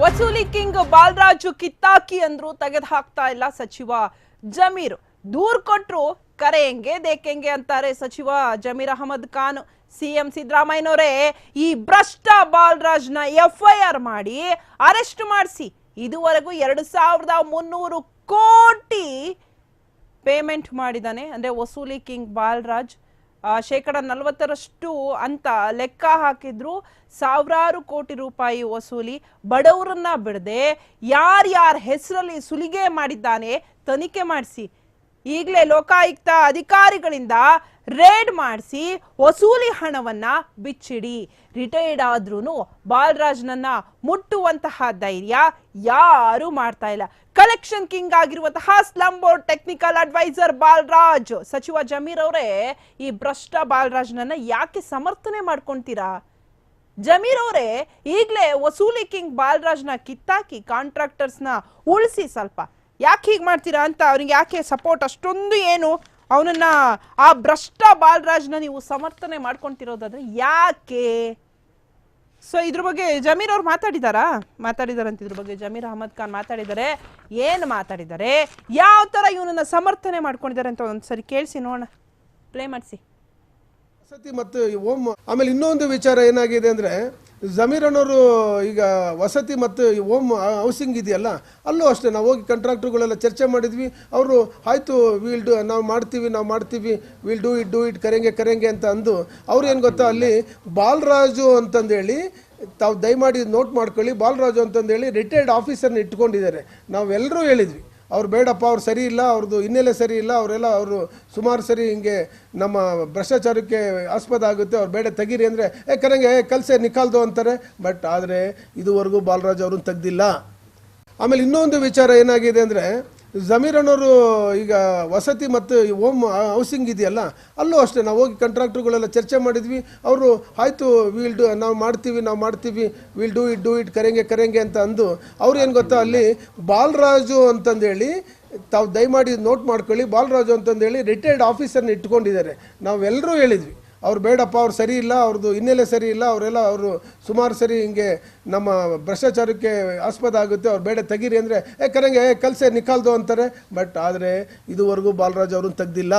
ವಸೂಲಿ ಕಿಂಗ್ ಬಾಲರಾಜು ಕಿತ್ತಾಕಿ ಅಂದ್ರು ತೆಗೆದು ಹಾಕ್ತಾ ಇಲ್ಲ ಸಚಿವ. ಜಮೀರ್ ದೂರ್ ಕೊಟ್ರು ಹೆಂಗೆ ದೇಕೆಂಗೆ ಅಂತಾರೆ ಸಚಿವ ಜಮೀರ್ ಅಹಮದ್ ಖಾನ್. ಸಿಎಂ ಸಿದ್ದರಾಮಯ್ಯನವರೇ, ಈ ಭ್ರಷ್ಟ ಬಾಲರಾಜ್ನ ಎಫ್ ಐ ಆರ್ ಮಾಡಿ ಅರೆಸ್ಟ್ ಮಾಡಿಸಿ. ಇದುವರೆಗೂ ಎರಡು ಸಾವಿರದ ಮುನ್ನೂರು ಕೋಟಿ ಪೇಮೆಂಟ್ ಮಾಡಿದ್ದಾನೆ. ಅಂದರೆ ವಸೂಲಿ ಕಿಂಗ್ ಬಾಲರಾಜ್ ಶೇಕಡ ನಲವತ್ತರಷ್ಟು ಅಂತ ಲೆಕ್ಕ ಹಾಕಿದ್ರು. ಸಾವಿರಾರು ಕೋಟಿ ರೂಪಾಯಿ ವಸೂಲಿ. ಬಡವರನ್ನ ಬಿಡದೆ. ಯಾರ್ಯಾರ ಹೆಸರಲ್ಲಿ ಸುಲಿಗೆ ಮಾಡಿದ್ದಾನೆ, ತನಿಖೆ ಮಾಡಿಸಿ. ಈಗಲೇ ಲೋಕಾಯುಕ್ತ ಅಧಿಕಾರಿಗಳಿಂದ ರೇಡ್ ಮಾಡಿಸಿ ವಸೂಲಿ ಹಣವನ್ನ ಬಿಚ್ಚಿಡಿ. ರಿಟೈರ್ಡ್ ಆದ್ರೂ ಬಾಲರಾಜ್ನನ್ನ ಮುಟ್ಟುವಂತಹ ಧೈರ್ಯ ಯಾರು ಮಾಡ್ತಾ ಇಲ್ಲ. ಕಲೆಕ್ಷನ್ ಕಿಂಗ್ ಆಗಿರುವಂತಹ slum board technical adviser Balaraj, ಸಚಿವ ಜಮೀರ್ ಅವರೇ, ಈ ಭ್ರಷ್ಟ ಬಾಲರಾಜ್ನನ್ನ ಯಾಕೆ ಸಮರ್ಥನೆ ಮಾಡ್ಕೊಂತೀರಾ? ಜಮೀರ್ ಅವರೇ, ಈಗಲೇ ವಸೂಲಿ ಕಿಂಗ್ ಬಾಲರಾಜ್ನ ಕಿತ್ತಾಕಿ ಕಾಂಟ್ರಾಕ್ಟರ್ಸ್ನ ಉಳಿಸಿ ಸ್ವಲ್ಪ ಯಾಕೆ ಹೀಗೆ ಮಾಡ್ತೀರಾ ಅಂತ ಅವ್ರಿಗೆ ಯಾಕೆ ಸಪೋರ್ಟ್ ಅಷ್ಟೊಂದು ಏನು? ಅವನನ್ನ ಆ ಭ್ರಷ್ಟ ಬಾಲರಾಜ್ನ ನೀವು ಸಮರ್ಥನೆ ಮಾಡ್ಕೊಂತಿರೋದಾದ್ರೆ ಯಾಕೆ? ಸೊ ಇದ್ರ ಬಗ್ಗೆ ಜಮೀರ್ ಅವ್ರು ಮಾತಾಡಿದಾರಾ? ಮಾತಾಡಿದಾರಂತ ಇದ್ರ ಬಗ್ಗೆ ಜಮೀರ್ ಅಹಮದ್ ಖಾನ್ ಮಾತಾಡಿದ್ದಾರೆ ಏನು ಮಾತಾಡಿದ್ದಾರೆ ಯಾವ ಥರ ಇವನನ್ನ ಸಮರ್ಥನೆ ಮಾಡ್ಕೊಂಡಿದ್ದಾರೆ ಅಂತ ಒಂದ್ಸರಿ ಕೇಳಿಸಿ ನೋಡೋಣ. ಪ್ಲೇ ಮಾಡಿಸಿ. ವಸತಿ ಮತ್ತು ಓಂ, ಆಮೇಲೆ ಇನ್ನೊಂದು ವಿಚಾರ ಏನಾಗಿದೆ ಅಂದರೆ, ಜಮೀರ್ ಅನ್ನೋರು ಈಗ ವಸತಿ ಮತ್ತು ಓಮ್ ಹೌಸಿಂಗ್ ಇದೆಯಲ್ಲ, ಅಲ್ಲೂ ಅಷ್ಟೇ, ನಾವು ಹೋಗಿ ಕಾಂಟ್ರಾಕ್ಟ್ರುಗಳೆಲ್ಲ ಚರ್ಚೆ ಮಾಡಿದ್ವಿ, ಅವರು ಆಯಿತು ವಿಲ್ ಡು ನಾವು ಮಾಡ್ತೀವಿ ನಾವು ಮಾಡ್ತೀವಿ will do it do it ಕರೆಂಗೆ ಕರೆಂಗೆ ಅಂತ ಅಂದು, ಅವ್ರು ಏನು ಗೊತ್ತಾ, ಅಲ್ಲಿ ಬಾಲರಾಜು ಅಂತಂದೇಳಿ, ತಾವು ದಯಮಾಡಿ ನೋಟ್ ಮಾಡ್ಕೊಳ್ಳಿ, ಬಾಲರಾಜು ಅಂತಂದೇಳಿ ರಿಟೈರ್ಡ್ ಆಫೀಸರ್ನ ಇಟ್ಕೊಂಡಿದ್ದಾರೆ. ನಾವೆಲ್ಲರೂ ಹೇಳಿದ್ವಿ. ಅವ್ರು ಬೇಡಪ್ಪ, ಅವ್ರು ಸರಿ ಇಲ್ಲ, ಅವ್ರದ್ದು ಹಿನ್ನೆಲೆ ಸರಿ ಇಲ್ಲ, ಅವರೆಲ್ಲ ಅವರು ಸುಮಾರು ಸರಿ ಹಿಂಗೆ ನಮ್ಮ ಭ್ರಷ್ಟಾಚಾರಕ್ಕೆ ಆಸ್ಪದ ಆಗುತ್ತೆ, ಅವ್ರು ಬೇಡ ತೆಗೀರಿ ಅಂದರೆ, ಏ ಕರಂಗೆ ಕಲಸೆ ನಿಕಾಲ್ದು ಅಂತಾರೆ. ಬಟ್ ಆದರೆ ಇದುವರೆಗೂ ಬಾಲರಾಜ್ ಅವ್ರನ್ನ ತೆಗ್ದಿಲ್ಲ. ಆಮೇಲೆ ಇನ್ನೊಂದು ವಿಚಾರ ಏನಾಗಿದೆ ಅಂದರೆ ಜಮೀರ್ ಅನ್ನೋರು ಈಗ ವಸತಿ ಮತ್ತು ಹೋಮ್ ಹೌಸಿಂಗ್ ಇದೆಯಲ್ಲ, ಅಲ್ಲೂ ಅಷ್ಟೇ ನಾವು ಹೋಗಿ ಕಾಂಟ್ರಾಕ್ಟ್ರುಗಳೆಲ್ಲ ಚರ್ಚೆ ಮಾಡಿದ್ವಿ. ಅವರು ಆಯಿತು ವಿಲ್ ಡು ನಾವು ಮಾಡ್ತೀವಿ ನಾವು ಮಾಡ್ತೀವಿ will do it do it ಕರೆಂಗೆ ಕರೆಂಗೆ ಅಂತ ಅಂದು ಅವ್ರು ಏನು ಗೊತ್ತಾ, ಅಲ್ಲಿ ಬಾಲರಾಜು ಅಂತಂದೇಳಿ ತಾವು ದಯಮಾಡಿ ನೋಟ್ ಮಾಡ್ಕೊಳ್ಳಿ, ಬಾಲರಾಜು ಅಂತಂದೇಳಿ ರಿಟೈರ್ಡ್ ಆಫೀಸರ್ನ ಇಟ್ಕೊಂಡಿದ್ದಾರೆ. ನಾವೆಲ್ಲರೂ ಹೇಳಿದ್ವಿ. ಅವ್ರು ಬೇಡಪ್ಪ, ಅವ್ರು ಸರಿ ಇಲ್ಲ ಅವ್ರದ್ದು ಹಿನ್ನೆಲೆ ಸರಿ ಇಲ್ಲ, ಅವರೆಲ್ಲ ಅವರು ಸುಮಾರು ಸರಿ ಹಿಂಗೆ ನಮ್ಮ ಭ್ರಷ್ಟಾಚಾರಕ್ಕೆ ಆಸ್ಪದ ಆಗುತ್ತೆ, ಅವ್ರು ಬೇಡ ತೆಗೀರಿ ಅಂದರೆ, ಏ ಕರಂಗೆ ಕಲ್ಸೆ ನಿಕಾಲ್ದು ಅಂತಾರೆ. ಬಟ್ ಆದರೆ ಇದುವರೆಗೂ ಬಾಲರಾಜ್ ಅವ್ರನ್ನ ತೆಗ್ದಿಲ್ಲ.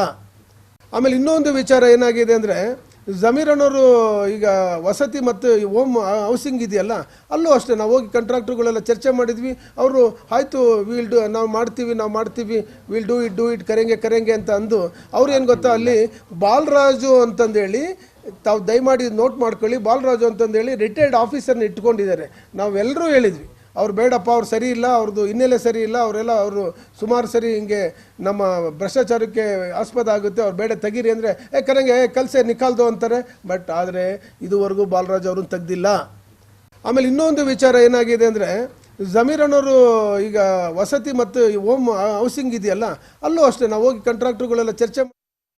ಆಮೇಲೆ ಇನ್ನೊಂದು ವಿಚಾರ ಏನಾಗಿದೆ ಅಂದರೆ ಜಮೀರ್ ಅನ್ನೋರು ಈಗ ವಸತಿ ಮತ್ತು ಹೋಮ್ ಹೌಸಿಂಗ್ ಇದೆಯಲ್ಲ, ಅಲ್ಲೂ ಅಷ್ಟೇ ನಾವು ಹೋಗಿ ಕಾಂಟ್ರಾಕ್ಟ್ರುಗಳೆಲ್ಲ ಚರ್ಚೆ ಮಾಡಿದ್ವಿ. ಅವರು ಆಯಿತು ವಿಲ್ ಡು ನಾವು ಮಾಡ್ತೀವಿ ನಾವು ಮಾಡ್ತೀವಿ will do it do it ಕರೆಂಗೆ ಕರೆಂಗೆ ಅಂತ ಅಂದು, ಅವ್ರು ಏನು ಗೊತ್ತಾ, ಅಲ್ಲಿ ಬಾಲರಾಜು ಅಂತಂದೇಳಿ, ತಾವು ದಯಮಾಡಿ ನೋಟ್ ಮಾಡ್ಕೊಳ್ಳಿ, ಬಾಲರಾಜು ಅಂತಂದೇಳಿ ರಿಟೈರ್ಡ್ ಆಫೀಸರ್ನ ಇಟ್ಕೊಂಡಿದ್ದಾರೆ. ನಾವೆಲ್ಲರೂ ಹೇಳಿದ್ವಿ. ಅವ್ರು ಬೇಡಪ್ಪ, ಅವ್ರು ಸರಿ ಇಲ್ಲ, ಅವ್ರದ್ದು ಹಿನ್ನೆಲೆ ಸರಿ ಇಲ್ಲ, ಅವರೆಲ್ಲ ಅವರು ಸುಮಾರು ಸರಿ ಹಿಂಗೆ ನಮ್ಮ ಭ್ರಷ್ಟಾಚಾರಕ್ಕೆ ಆಸ್ಪದ ಆಗುತ್ತೆ, ಅವ್ರು ಬೇಡ ತೆಗೀರಿ ಅಂದರೆ, ಏ ಕರಂಗೆ ಕಲಸೆ ನಿಕಾಲ್ದು ಅಂತಾರೆ. ಬಟ್ ಆದರೆ ಇದುವರೆಗೂ ಬಾಲರಾಜ್ ಅವ್ರನ್ನ ತೆಗ್ದಿಲ್ಲ. ಆಮೇಲೆ ಇನ್ನೊಂದು ವಿಚಾರ ಏನಾಗಿದೆ ಅಂದರೆ, ಜಮೀರ್ ಅನ್ನೋರು ಈಗ ವಸತಿ ಮತ್ತು ಹೋಮ್ ಹೌಸಿಂಗ್ ಇದೆಯಲ್ಲ, ಅಲ್ಲೂ ಅಷ್ಟೇ, ನಾವು ಹೋಗಿ ಕಂಟ್ರಾಕ್ಟ್ರುಗಳೆಲ್ಲ ಚರ್ಚೆ